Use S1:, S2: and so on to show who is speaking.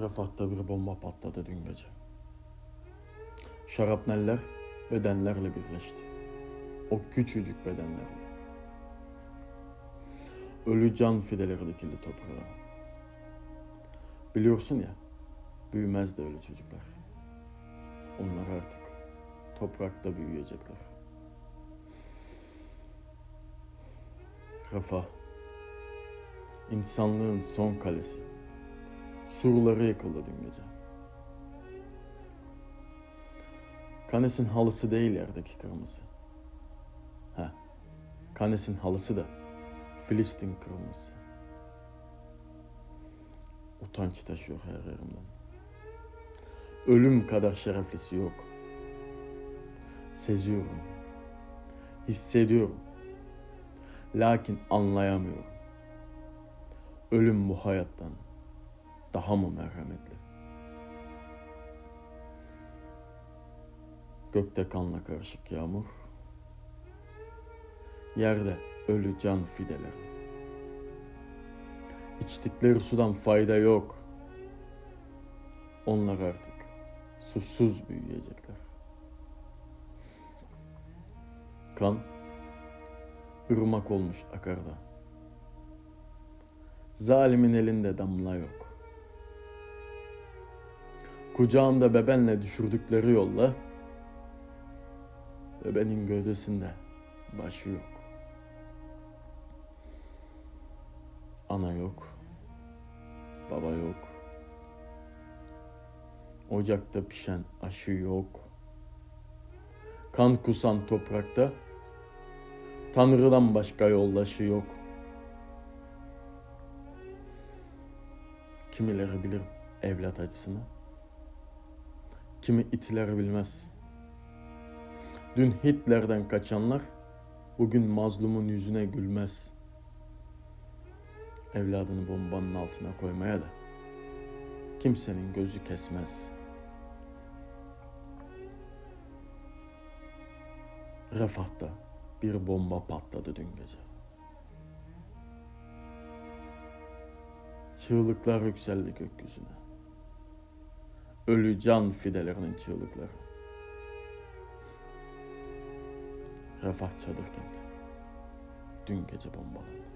S1: Refah'ta bir bomba patladı dün gece. Şarapneller bedenlerle birleşti. O küçücük bedenlerle. Ölü can fideleri dikildi toprağa. Biliyorsun ya, büyümez de öyle çocuklar. Onlar artık toprakta büyüyecekler. Refah, insanlığın son kalesi. Surları yıkıldı dün gece. Kanes'in halısı değil yerdeki kırmızı. Ha, Kanes'in halısı da Filistin kırmızısı. Utanç taşıyor her yerimden. Ölüm kadar şereflisi yok. Seziyorum. Hissediyorum. Lakin anlayamıyorum. Ölüm bu hayattan daha mı merhametli? Gökte kanla karışık yağmur. Yerde ölü can fideleri. İçtikleri sudan fayda yok. Onlar artık susuz büyüyecekler. Kan ırmak olmuş akarda. Zalimin elinde damla yok. Kucağında bebenle düşürdükleri yolla bebenin gövdesinde başı yok. Ana yok. Baba yok. Ocakta pişen aşı yok. Kan kusan toprakta Tanrı'dan başka yoldaşı yok. Kimileri bilir evlat acısını. Kimi itileri bilmez. Dün Hitler'den kaçanlar bugün mazlumun yüzüne gülmez. Evladını bombanın altına koymaya da kimsenin gözü kesmez. Refah'ta bir bomba patladı dün gece. Çığlıklar yükseldi gökyüzüne. Ölü can fidelerinin çığlıkları. Refah çadır kenti. Dün gece bombalandı.